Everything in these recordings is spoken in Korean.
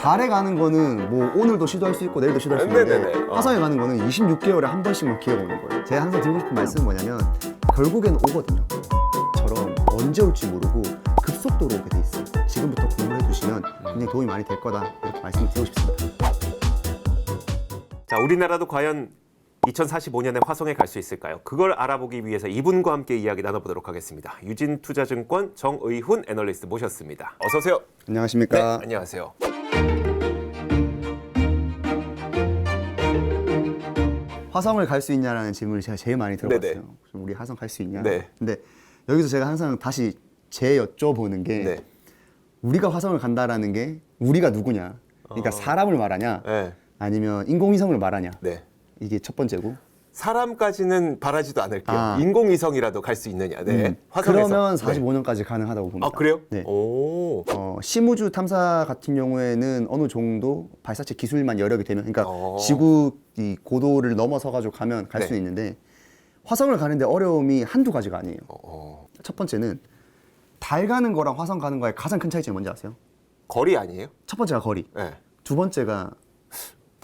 달에 가는 거는 뭐 오늘도 시도할 수 있고 내일도 시도할 수 있는데 네네네. 어. 화성에 가는 거는 26개월에 한 번씩만 기회가 오는 거예요. 제가 항상 드리고 싶은 말씀은 뭐냐면 결국엔 오거든요. 처럼 언제 올지 모르고 급속도로 오게 돼 있어요. 지금부터 공부해 두시면 굉장히 도움이 많이 될 거다 이렇게 말씀을 드리고 싶습니다. 자, 우리나라도 과연 2045년에 화성에 갈 수 있을까요? 그걸 알아보기 위해서 이분과 함께 이야기 나눠보도록 하겠습니다. 유진투자증권 정의훈 애널리스트 모셨습니다. 어서 오세요. 네, 안녕하십니까. 안녕하세요. 화성을 갈 수 있냐라는 질문을 제가 제일 많이 들어봤어요. 네네. 우리 화성 갈 수 있냐? 네. 근데 여기서 제가 항상 다시 재 여쭤보는 게 네. 우리가 화성을 간다라는 게 우리가 누구냐? 그러니까 사람을 말하냐? 어. 네. 아니면 인공위성을 말하냐? 네. 이게 첫 번째고. 사람까지는 바라지도 않을게요. 아. 인공위성이라도 갈 수 있느냐. 네. 음, 화성에서. 그러면 네. 45년까지 가능하다고 봅니다. 아, 그래요? 네. 오. 어, 심우주 탐사 같은 경우에는 어느 정도 발사체 기술만 여력이 되면, 그러니까 어. 지구 이 고도를 넘어서 가지고 가면 갈 수 네. 있는데 화성을 가는데 어려움이 한두 가지가 아니에요. 어. 첫 번째는 달 가는 거랑 화성 가는 거의 가장 큰 차이점이 뭔지 아세요? 거리 아니에요? 첫 번째가 거리, 네. 두 번째가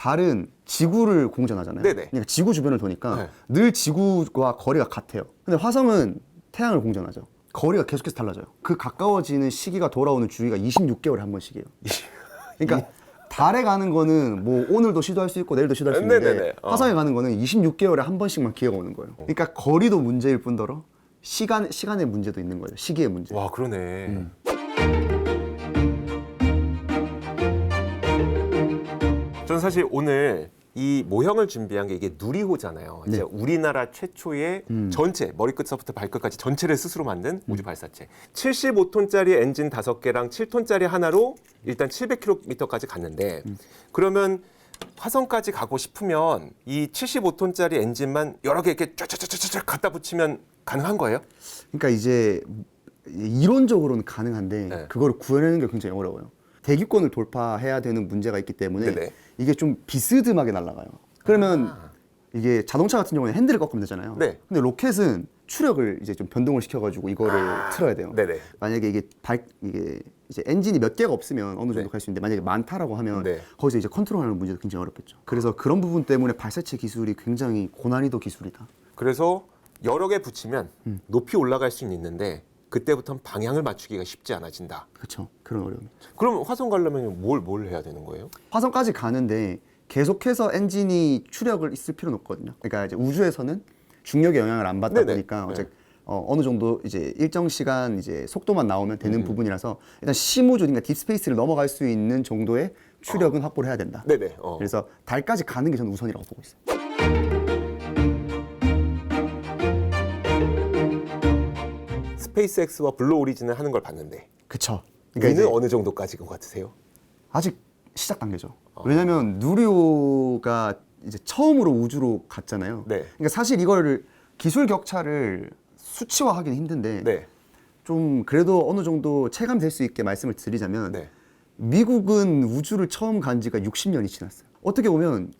달은 지구를 공전하잖아요. 네네. 그러니까 지구 주변을 도니까 네. 늘 지구와 거리가 같아요. 근데 화성은 태양을 공전하죠. 거리가 계속해서 달라져요. 그 가까워지는 시기가 돌아오는 주기가 26개월에 한 번씩이에요. 그러니까 달에 가는 거는 뭐 오늘도 시도할 수 있고 내일도 시도할 수 있는데. 어. 화성에 가는 거는 26개월에 한 번씩만 기회가 오는 거예요. 그러니까 거리도 문제일 뿐더러 시간 시간의 문제도 있는 거예요. 시기의 문제. 와, 그러네. 음. 저는 사실 오늘 이 모형을 준비한 게 이게 누리호잖아요. 이제 네. 우리나라 최초의 음. 전체 머리끝서부터 발끝까지 전체를 스스로 만든 우주 발사체. 75톤짜리 엔진 5개랑 7톤짜리 하나로 일단 700km까지 갔는데 음. 그러면 화성까지 가고 싶으면 이 75톤짜리 엔진만 여러 개 이렇게 쫙쫙쫙쫙 갖다 붙이면 가능한 거예요? 그러니까 이제 이론적으로는 가능한데 네. 그걸 구해내는 게 굉장히 어려워요. 대기권을 돌파해야 되는 문제가 있기 때문에 네네. 이게 좀 비스듬하게 날아가요. 그러면 이게 자동차 같은 경우는 핸들을 꺾으면 되잖아요. 네. 근데 로켓은 추력을 이제 좀 변동을 시켜가지고 이거를 틀어야 돼요. 네네. 만약에 이게 발 이게 이제 엔진이 몇 개가 없으면 어느 정도 네. 갈수 있는데 만약에 많다라고 하면 네. 거기서 이제 컨트롤하는 문제도 굉장히 어렵겠죠. 그래서 그런 부분 때문에 발사체 기술이 굉장히 고난이도 기술이다. 그래서 여러 개 붙이면 음. 높이 올라갈 수는 있는데 그때부터는 방향을 맞추기가 쉽지 않아진다. 그렇죠. 그런 어려움이. 그럼 화성 가려면 뭘, 뭘 해야 되는 거예요? 화성까지 가는데 계속해서 엔진이 추력을 있을 필요는 없거든요. 그러니까 이제 우주에서는 중력의 영향을 안 받다 네네. 보니까 네. 어, 어느 정도 이제 일정 시간 이제 속도만 나오면 되는 부분이라서 일단 심우주 그러니까 딥스페이스를 넘어갈 수 있는 정도의 추력은 확보를 해야 된다. 네네. 어. 그래서 달까지 가는 게 저는 우선이라고 보고 있어요. 스페이스X와 블루 오리진을 하는 걸 봤는데 그쵸. 그러니까 이는 이제 어느 정도까지 것 같으세요? 아직 시작 단계죠. 어. 왜냐하면 누리호가 이제 처음으로 우주로 갔잖아요. 네. 그러니까 사실 이거를 기술 격차를 수치화하기는 힘든데 네. 좀 그래도 어느 정도 체감될 수 있게 말씀을 드리자면 네. 미국은 우주를 처음 간 지가 60년이 지났어요. 어떻게 보면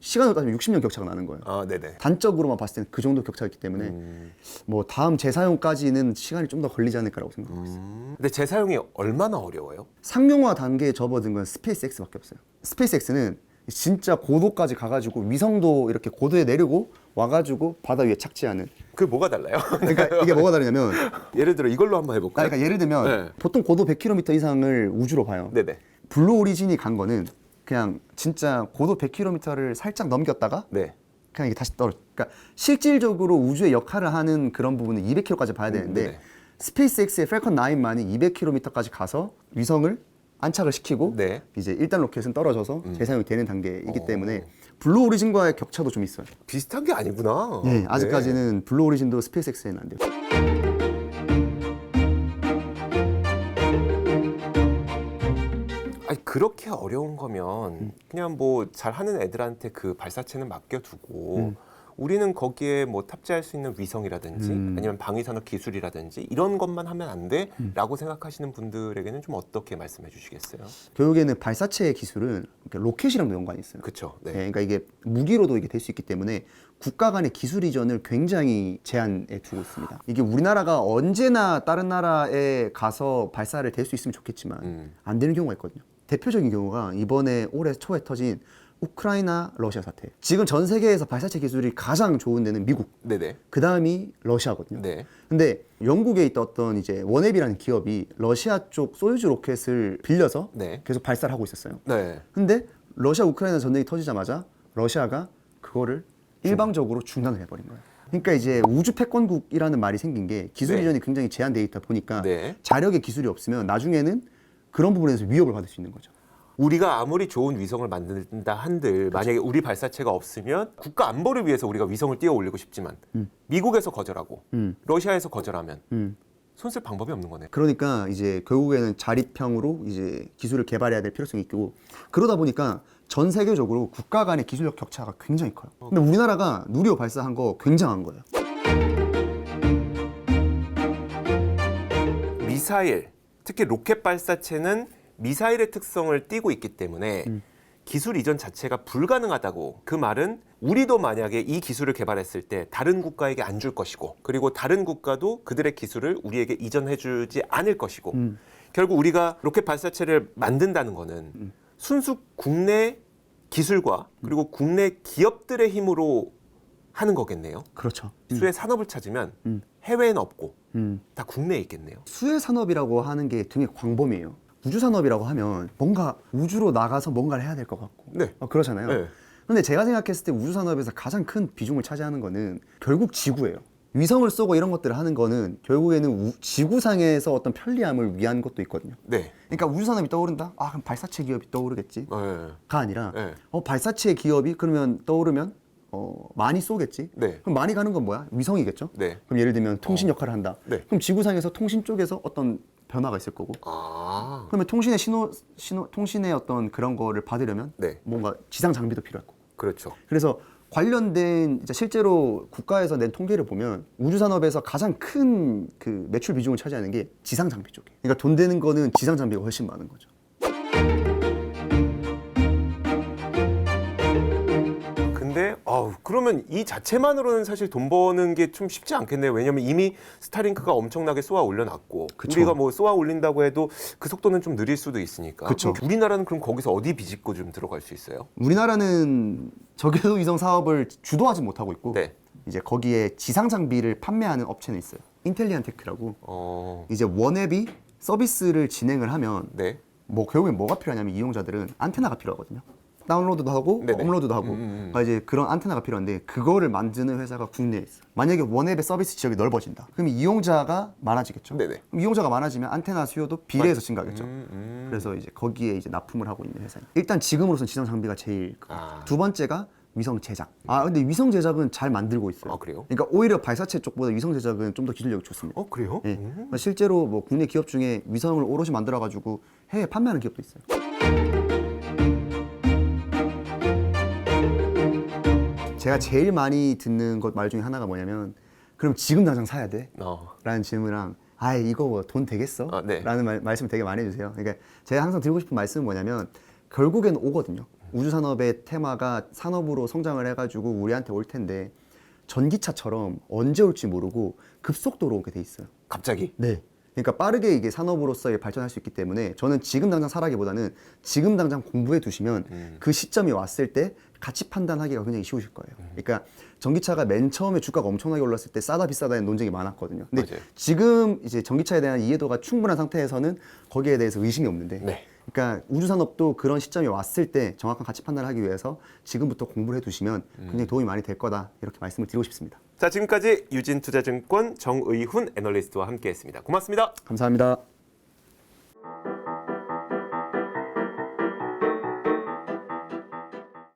시간으로 따지면 60년 격차가 나는 거예요. 아, 네네. 단적으로만 봤을 때는 그 정도 격차가 있기 때문에 음. 뭐 다음 재사용까지는 시간이 좀 더 걸리지 않을까라고 생각하고 있어요. 음. 근데 재사용이 얼마나 어려워요? 상용화 단계에 접어든 건 스페이스X밖에 없어요. 스페이스X는 진짜 고도까지 가가지고 위성도 이렇게 고도에 내리고 와가지고 바다 위에 착지하는. 그 뭐가 달라요? 그러니까 이게 뭐가 다르냐면, 예를 들어 이걸로 한번 아, 해볼까요? 그러니까 예를 들면 네. 보통 고도 100km 이상을 우주로 봐요. 네네. 블루 오리진이 간 거는 그냥 진짜 고도 100km를 살짝 넘겼다가 네. 그냥 이게 다시 떨어. 그러니까 실질적으로 우주의 역할을 하는 그런 부분은 200km까지 봐야 되는데 네. 스페이스X의 펠컨 9만이 200km까지 가서 위성을 안착을 시키고 네. 이제 1단 로켓은 떨어져서 재사용이 되는 단계이기 어. 때문에 블루 오리진과의 격차도 좀 있어요. 비슷한 게 아니구나. 네, 아직까지는 블루 오리진도 스페이스X에는 안 돼요. 그렇게 어려운 거면 음. 그냥 뭐 잘하는 애들한테 그 발사체는 맡겨두고 음. 우리는 거기에 뭐 탑재할 수 있는 위성이라든지 음. 아니면 방위산업 기술이라든지 이런 것만 하면 안 돼라고 생각하시는 분들에게는 좀 어떻게 말씀해 주시겠어요? 결국에는 발사체 기술은 이렇게 로켓이랑도 연관이 있어요. 그렇죠. 네, 네. 그러니까 이게 무기로도 이게 될 수 있기 때문에 국가 간의 기술 이전을 굉장히 제한에 두고 있습니다. 이게 우리나라가 언제나 다른 나라에 가서 발사를 될 수 있으면 좋겠지만 음. 안 되는 경우가 있거든요. 대표적인 경우가 이번에 올해 초에 터진 우크라이나 러시아 사태. 지금 전 세계에서 발사체 기술이 가장 좋은 데는 미국. 네네. 그 다음이 러시아거든요. 네. 근데 영국에 있던 어떤 이제 원앱이라는 기업이 러시아 쪽 소유주 로켓을 빌려서 네. 계속 발사를 하고 있었어요. 네. 근데 러시아 우크라이나 전쟁이 터지자마자 러시아가 그거를 일방적으로 중단을 해버린 거예요. 그러니까 이제 우주 패권국이라는 말이 생긴 게 기술 네. 이전이 굉장히 제한돼 있다 보니까 네. 자력의 기술이 없으면 나중에는 그런 부분에서 위협을 받을 수 있는 거죠. 우리가 아무리 좋은 위성을 만든다 한들 만약에 우리 발사체가 없으면 국가 안보를 위해서 우리가 위성을 띄워 올리고 싶지만 미국에서 거절하고 음. 러시아에서 거절하면 음. 손쓸 방법이 없는 거네. 그러니까 이제 결국에는 자립형으로 이제 기술을 개발해야 될 필요성이 있고 그러다 보니까 전 세계적으로 국가 간의 기술력 격차가 굉장히 커요. 근데 우리나라가 누리호 발사한 거 굉장한 거예요. 미사일, 특히 로켓 발사체는 미사일의 특성을 띠고 있기 때문에 기술 이전 자체가 불가능하다고 그 말은 우리도 만약에 이 기술을 개발했을 때 다른 국가에게 안 줄 것이고 그리고 다른 국가도 그들의 기술을 우리에게 이전해 주지 않을 것이고 결국 우리가 로켓 발사체를 만든다는 거는 순수 국내 기술과 그리고 국내 기업들의 힘으로 하는 거겠네요. 그렇죠. 수의 산업을 찾으면 음. 해외에는 없고 음. 다 국내에 있겠네요. 수혜 산업이라고 하는 게 되게 광범위해요. 우주 산업이라고 하면 뭔가 우주로 나가서 뭔가를 해야 될 것 같고 네. 어, 그렇잖아요. 네. 근데 제가 생각했을 때 우주 산업에서 가장 큰 비중을 차지하는 거는 결국 지구예요. 위성을 쏘고 이런 것들을 하는 거는 결국에는 우- 지구상에서 어떤 편리함을 위한 것도 있거든요. 네. 그러니까 우주 산업이 떠오른다? 아 그럼 발사체 기업이 떠오르겠지? 네. 가 아니라 네. 어 발사체 기업이 그러면 떠오르면 어 많이 쏘겠지? 네. 그럼 많이 가는 건 뭐야? 위성이겠죠? 네. 그럼 예를 들면 통신 역할을 한다. 네. 그럼 지구상에서 통신 쪽에서 어떤 변화가 있을 거고 아. 그러면 통신의 신호 신호 통신의 어떤 그런 거를 받으려면 네. 뭔가 지상 장비도 필요할 거고. 그렇죠. 그래서 관련된 이제 실제로 국가에서 낸 통계를 보면 우주 산업에서 가장 큰 그 매출 비중을 차지하는 게 지상 장비 쪽이에요. 그러니까 돈 되는 거는 지상 장비가 훨씬 많은 거죠. 그러면 이 자체만으로는 사실 돈 버는 게 좀 쉽지 않겠네요. 왜냐면 이미 스타링크가 엄청나게 쏘아 올려놨고 그쵸. 우리가 뭐 쏘아 올린다고 해도 그 속도는 좀 느릴 수도 있으니까. 그쵸. 그럼 우리나라는 그럼 거기서 어디 비집고 좀 들어갈 수 있어요? 우리나라는 저궤도 위성 사업을 주도하지 못하고 있고 네. 이제 거기에 지상 장비를 판매하는 업체는 있어요. 인텔리안 테크라고 어. 이제 원앱이 서비스를 진행을 하면 네. 뭐 결국엔 뭐가 필요하냐면 이용자들은 안테나가 필요하거든요. 다운로드도 하고 네네. 업로드도 하고. 그러니까 이제 그런 안테나가 필요한데 그거를 만드는 회사가 국내에 있어. 요 만약에 원앱의 서비스 지역이 넓어진다. 그럼 이용자가 많아지겠죠. 네네. 그럼 이용자가 많아지면 안테나 수요도 비례해서 증가하겠죠. 음, 음. 그래서 이제 거기에 이제 납품을 하고 있는 회사예요. 일단 지금으로선 지상 장비가 제일 아. 두 번째가 위성 제작. 아 근데 위성 제작은 잘 만들고 있어요. 아, 그래요? 그러니까 오히려 발사체 쪽보다 위성 제작은 좀 더 기술력이 좋습니다. 어 그래요? 예. 음. 실제로 뭐 국내 기업 중에 위성을 오롯이 만들어 가지고 해외 판매하는 기업도 있어요. 제가 제일 많이 듣는 것 말 중에 하나가 뭐냐면 그럼 지금 당장 사야 돼? 어. 라는 질문이랑 아 이거 뭐 돈 되겠어? 아, 네. 라는 말, 말씀 되게 많이 해주세요. 그러니까 제가 항상 드리고 싶은 말씀은 뭐냐면 결국엔 오거든요. 우주 산업의 테마가 산업으로 성장을 해가지고 우리한테 올 텐데 전기차처럼 언제 올지 모르고 급속도로 오게 돼 있어요. 갑자기. 네. 그러니까 빠르게 이게 산업으로서의 발전할 수 있기 때문에 저는 지금 당장 사라기보다는 지금 당장 공부해 두시면 음. 그 시점이 왔을 때 가치 판단하기가 굉장히 쉬우실 거예요. 그러니까 전기차가 맨 처음에 주가가 엄청나게 올랐을 때 싸다 비싸다는 논쟁이 많았거든요. 근데 맞아요. 지금 이제 전기차에 대한 이해도가 충분한 상태에서는 거기에 대해서 의심이 없는데 네. 그러니까 우주 산업도 그런 시점이 왔을 때 정확한 가치 판단을 하기 위해서 지금부터 공부를 해 두시면 음. 굉장히 도움이 많이 될 거다. 이렇게 말씀을 드리고 싶습니다. 자 지금까지 유진투자증권 정의훈 애널리스트와 함께했습니다. 고맙습니다. 감사합니다.